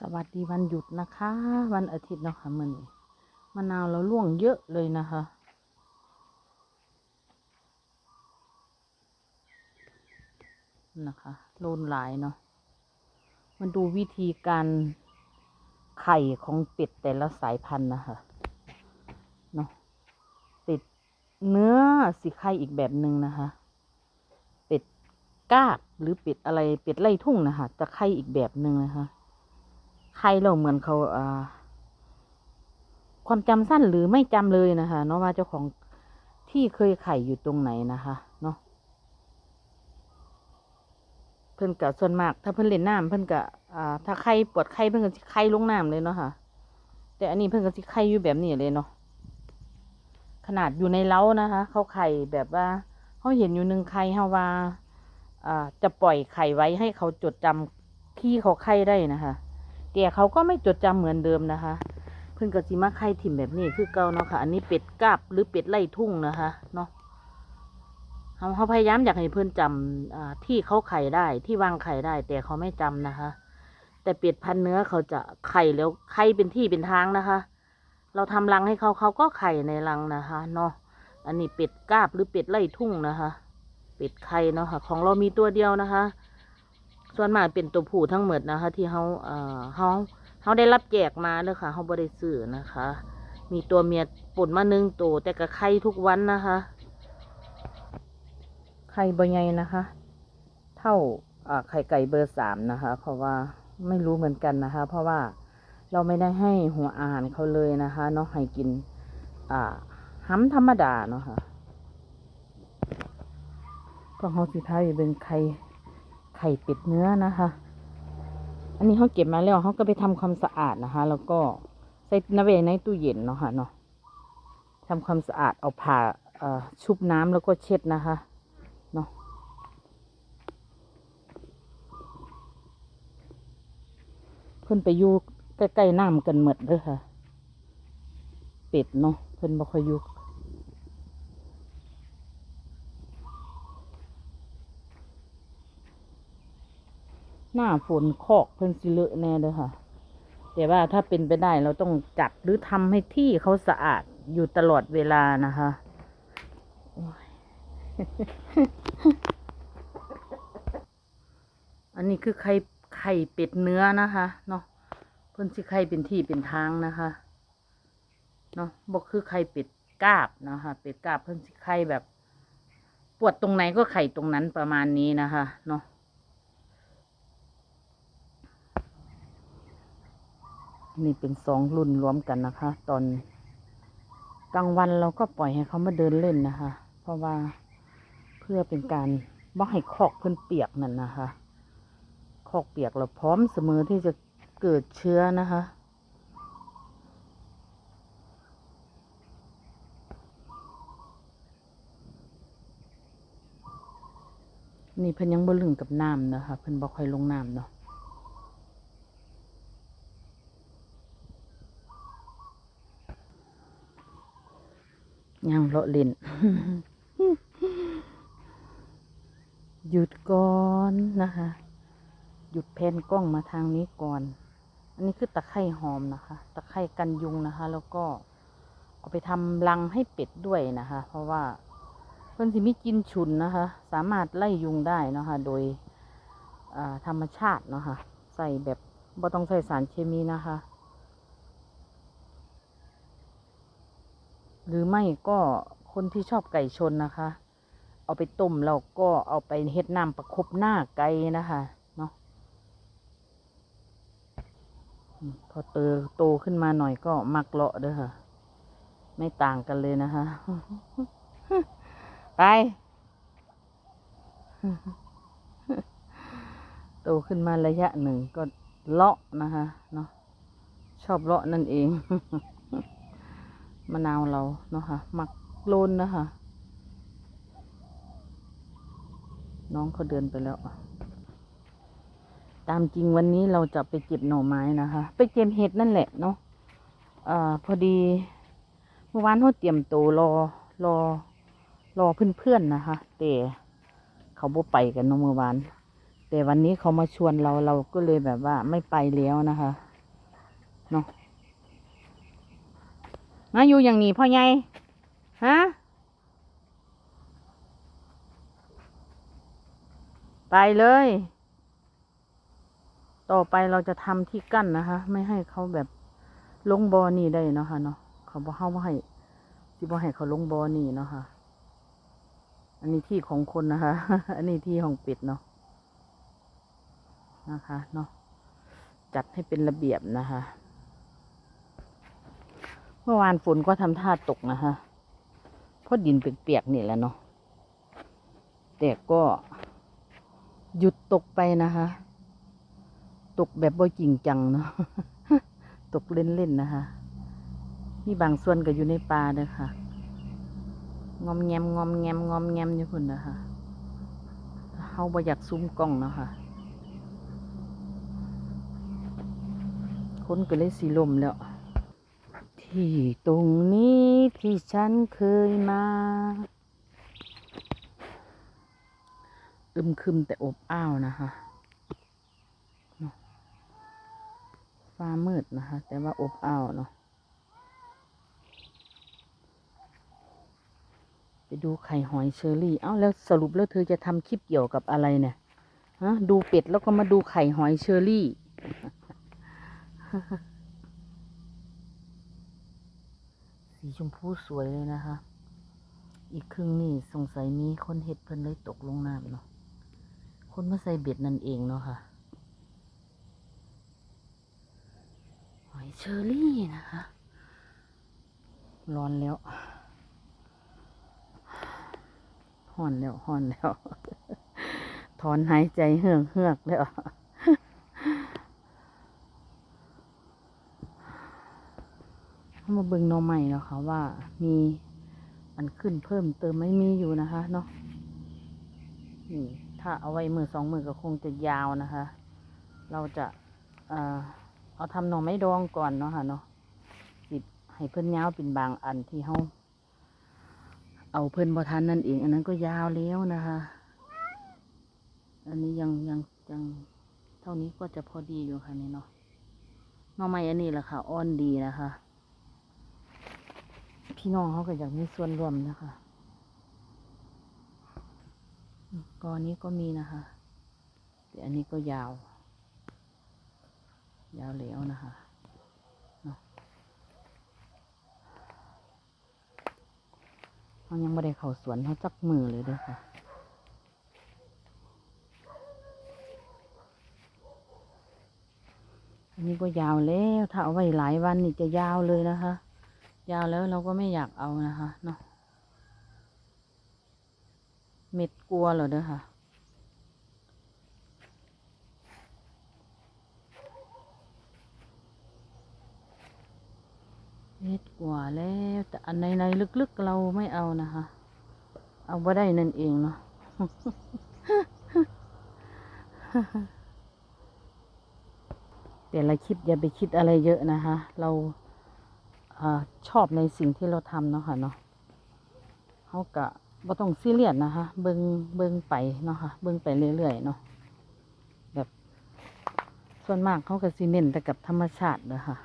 สวัสดีวันหยุดนะคะ วันอาทิตย์เนาะค่ะมื่อนี้มะนาวเราล่วงเยอะเลยนะคะนะคะโลนหลายเนาะมันดูวิธีการไข่ของเป็ดแต่ละสายพันธุ์นะคะเนาะเป็ดเนื้อสีไข่อีกแบบหนึ่งนะคะ เป็ดกาบหรือเป็ดอะไรเป็ดไล่ทุ่งนะคะจะไข่อีกแบบหนึ่งนะคะ ใครเราเหมือนเขาความจำสั้นหรือไม่จำเลยนะคะเนาะว่าเจ้าของที่เคยไข่อยู่ตรงไหนนะคะเนาะเพิ่นกะส่วนมาก ถ้าเพิ่นเล่นน้ำเพิ่นกะอ่าถ้าไข่ปวดไข่เพิ่นก็สิไข่ลงน้ำเลยเนาะค่ะ แต่อันนี้เพิ่นก็สิไข่อยู่แบบนี้เลยเนาะขนาดอยู่ในเล้านะคะเขาไข่แบบว่าเขาเห็นอยู่หนึ่งไข่เฮาว่าอ่าจะปล่อยไข่ไว้ให้เขาจดจำที่เขาไข่ได้นะคะ แต่เขาก็ไม่จดจำเหมือนเดิมนะคะ เพิ่นก็สิมาไข่ถิ่มแบบนี้คือเก่าเนาะค่ะ อันนี้เป็ดกาบหรือเป็ดไล่ทุ่งนะคะเนาะเขาเขาพยายามอยากให้เพื่อนจำที่เขาไข่ได้ที่วางไข่ได้ แต่เขาไม่จำนะคะ แต่เป็ดพันเนื้อเขาจะไข่แล้วไข่เป็นที่เป็นทางนะคะ เราทำรังให้เขาเขาก็ไข่ในรังนะคะเนาะอันนี้เป็ดกาบหรือเป็ดไล่ทุ่งนะคะ เป็ดไข่เนาะค่ะ ของเรามีตัวเดียวนะคะ ส่วนมากเป็นตัวผู้ทั้งหมดนะคะ ที่เขาเอ่อเขาเขาได้รับแจกมาเด้อค่ะเขาบริสื่อนะคะ มีตัวเมียปุ่นมาหนึ่งตัวแต่กับไข่ทุกวันนะคะ ไข่ใบใหญ่นะคะ เท่าอ่าไข่ไก่เบอร์สามนะคะ เพราะว่าไม่รู้เหมือนกันนะคะ เพราะว่าเราไม่ได้ให้หัวอาหารเขาเลยนะคะเนาะให้กิน อ่าห้ำธรรมดาเนาะค่ะก็เขาสิพาไปเป็นไข่ ข่เป็ดเนื้อนะคะ อันนี้เขาเก็บมาแล้วเขาก็ไปทำความสะอาดนะคะ แล้วก็ใส่นเวในตู้เย็นเนาะค่ะเนาะทำความสะอาดเอาผ่าชุบน้ำแล้วก็เช็ดนะคะเนาะเพิ่อนไปอยู่ใกล้ๆน้ำกันหมดเลยค่ะ เป็ดเนาะเพิ่อนบ่ค่อยอยู่ หน้าฝนคอกเพิ่นสิเลอะแน่เลยค่ะ แต่ว่าถ้าเป็นไปได้เราต้องจัดหรือทำให้ที่เขาสะอาดอยู่ตลอดเวลานะคะอันนี้คือไข่ไข่เป็ดเนื้อนะคะเนาะเพิ่นสิไข่เป็นที่เป็นทางนะคะเนาะบอกคือไข่เป็ดกาบนะคะเป็ดกาบเพิ่นสิไข่แบบ ปวดตรงไหนก็ไข่ตรงนั้นประมาณนี้นะคะ เนาะ นี่เป็นสองรุ่นรวมกันนะคะ ตอนกลางวันเราก็ปล่อยให้เขามาเดินเล่นนะคะ เพราะว่าเพื่อเป็นการบ่ให้คอกเพิ่นเปียกนั่นนะคะ คอกเปียกเราพร้อมเสมอที่จะเกิดเชื้อนะคะนี่เพิ่นยังบ่ลึงกับน้ำนะคะเพิ่นบ่ค่อยลงน้ำเนาะ ยังเลาะเล่นหยุดก่อนนะคะ หยุดแพนกล้องมาทางนี้ก่อน อันนี้คือตะไคร่หอมนะคะ ตะไคร่กันยุงนะคะ แล้วก็เอาไปทำรังให้เป็ดด้วยนะคะ เพราะว่าเพิ่อนสิมีกินฉุนนะคะ สามารถไล่ยุงได้นะคะ โดยธรรมชาตินะคะ ใส่แบบบ่ต้องใส่สารเคมีนะคะ หรือไม่ก็คนที่ชอบไก่ชนนะคะ เอาไปต้มแล้วก็เอาไปเฮ็ดน้ำประคบหน้าไก่นะคะเนาะพอเตอโตขึ้นมาหน่อยก็มักเลาะเด้อค่ะ ไม่ต่างกันเลยนะคะ ไป โตขึ้นมาระยะหนึ่งก็เลาะนะคะเนาะชอบเลาะนั่นเอง มะนาวเราเนาะค่ะหมักโลนนะคะ น้องเขาเดินไปแล้ว ตามจริงวันนี้เราจะไปเก็บหน่อไม้นะคะ ไปเก็บเห็ดนั่นแหละเนาะอ่าพอดีเมื่อวานเขาเตรียมตัวรอรอรอเพื่อนๆนะคะ แต่เขาบ่ไปกันเนาะเมื่อวานแต่วันนี้เขามาชวนเราเราก็เลยแบบว่าไม่ไปแล้วนะคะเนาะ มาอยู่อย่างนี้พ่อใหญ่ฮะไปเลย ต่อไปเราจะทำที่กั้นนะคะ ไม่ให้เขาแบบลงบอนี่ได้เนาะค่ะเนาะเขาบอกเขาว่าให้สิบ่ให้เขาลงบอนี่เนาะค่ะ อันนี้ที่ของคนนะคะ อันนี้ที่ของเป็ดเนาะนะคะเนาะจัดให้เป็นระเบียบนะคะ เมื่อวานฝนก็ทำท่าตกนะคะเพราะดินเปียกๆนี่แหละเนาะ แต่ก็หยุดตกไปนะคะ ตกแบบบ่จริงจังเนาะ ตกเล่นๆนะคะ มีบางส่วนก็อยู่ในป่าเด้อค่ะ งอมแงมงอมแงมงอมแงมอยู่พุ่นนะคะเฮาบ่อยากซูมกล้องเนาะค่ะ คนก็เลยสีลมแล้ว ที่ตรงนี้ที่ฉันเคยมาอึมครึมแต่อบอ้าวนะคะเนาะฟ้ามืดนะคะ แต่ว่าอบอ้าวเนาะไปดูไข่หอยเชอรี่ เอ้าแล้วสรุปแล้วเธอจะทำคลิปเกี่ยวกับอะไรเนี่ยฮะดูเป็ดแล้วก็มาดูไข่หอยเชอรี่ สีชมพูสวยเลยนะคะ อีกครึ่งนี่สงสัยมีคนเห็ดเพิ่นเลยตกลงน้ำเนาะ คนมาใส่เบ็ดนั่นเองเนาะค่ะ หอยเชอรี่นะคะ ร้อนแล้วห่อนแล้วห่อนแล้ว ถอนหายใจเฮือกเฮือกแล้ว เข้า มาเบิ่งหนอใหม่แล้วค่ะว่ามีอันขึ้นเพิ่มเติมไม่มีอยู่นะคะเนาะนี่ถ้าเอาไว้มือสองมือก็คงจะยาวนะคะ เราจะเอ่อเอาทำหน่อไม้ดองก่อนเนาะค่ะเนาะสิให้เพิ่นยาวเป็นบางอันที่เฮาเอาเพิ่นบ่ทันนั่นเอง อันนั้นก็ยาวแล้วนะคะ อันนี้ยังยังยังเท่านี้ก็จะพอดีอยู่ค่ะนี่เนาะหน่อไม้อันนี้แหละค่ะ อ่อนดีนะคะ พี่น้องเขาก็อยากมีส่วนร่วมนะคะกอนี้ก็มีนะคะ แต่อันนี้ก็ยาว ยาวแล้วนะคะเขายังไม่ได้เข้าสวนเขาจักมือเลยด้วยค่ะอันนี้ก็ยาวแล้ว ถ้าเอาไว้หลายวันนี่จะยาวเลยนะคะ ยาวแล้วเราก็ไม่อยากเอานะคะเนาะเม็ดกลัวเหรอเด้อค่ะ เม็ดกว่าแล้วแต่อันในในลึกๆเราไม่เอานะคะ เอาไ่ได้นั่นเองเนาะแต่ละคลิปอย่าไปคิดอะไรเยอะนะคะ เรา ชอบในสิ่งที่เราทำเนาะค่ะเนาะเขากะบ่ต้องซีเรียสนะคะ เบิงเบิงไปเนาะค่ะ เบิงไปเรื่อยๆเนาะ แบบ ส่วนมากเขาก็ซีเมนแต่กับธรรมชาติเด้อค่ะ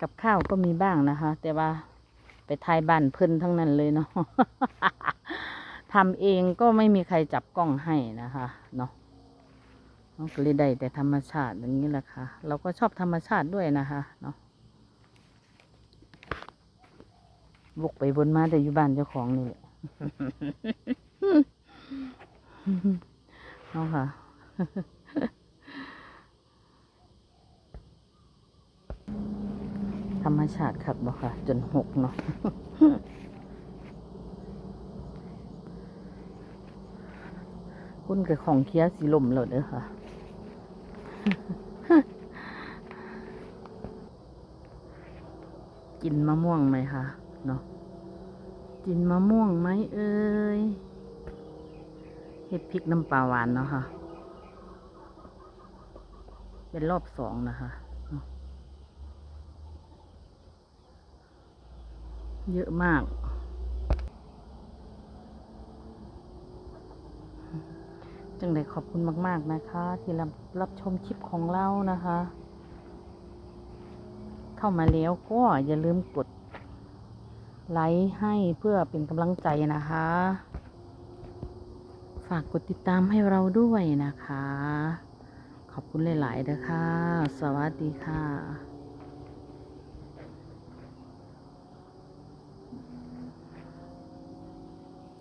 กับข้าวก็มีบ้างนะคะ แต่ว่าไปทายบ้านเพิ่นทั้งนั้นเลยเนาะทำเองก็ไม่มีใครจับกล้องให้นะคะเนาะเราก็เลยได้แต่ธรรมชาติอย่างนี้แหละค่ะ เราก็ชอบธรรมชาติด้วยนะคะเนาะ วกไปวนมาแต่อยู่บ้านเจ้าของนี่แหละเอาค่ะ ธรรมชาติครับบ่ค่ะ จนหกเนาะคุณกับของเคี้ยสีลมแล้วเด้อค่ะกินมะม่วงไหมคะ เนาะกินมะม่วงไหมเอ่ยเห็ดพริกน้ำปลาหวานเนาะค่ะ เป็นรอบสองนะคะเนาะเยอะมาก จังได้ขอบคุณมาก ๆ นะคะ ที่รับรับชมคลิปของเรานะคะ เข้ามาแล้วก็อย่าลืมกด ไลค์ให้เพื่อเป็นกำลังใจนะคะ ฝากกดติดตามให้เราด้วยนะคะ ขอบคุณหลายๆนะคะ สวัสดีค่ะ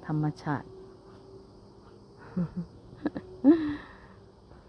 ธรรมชาติ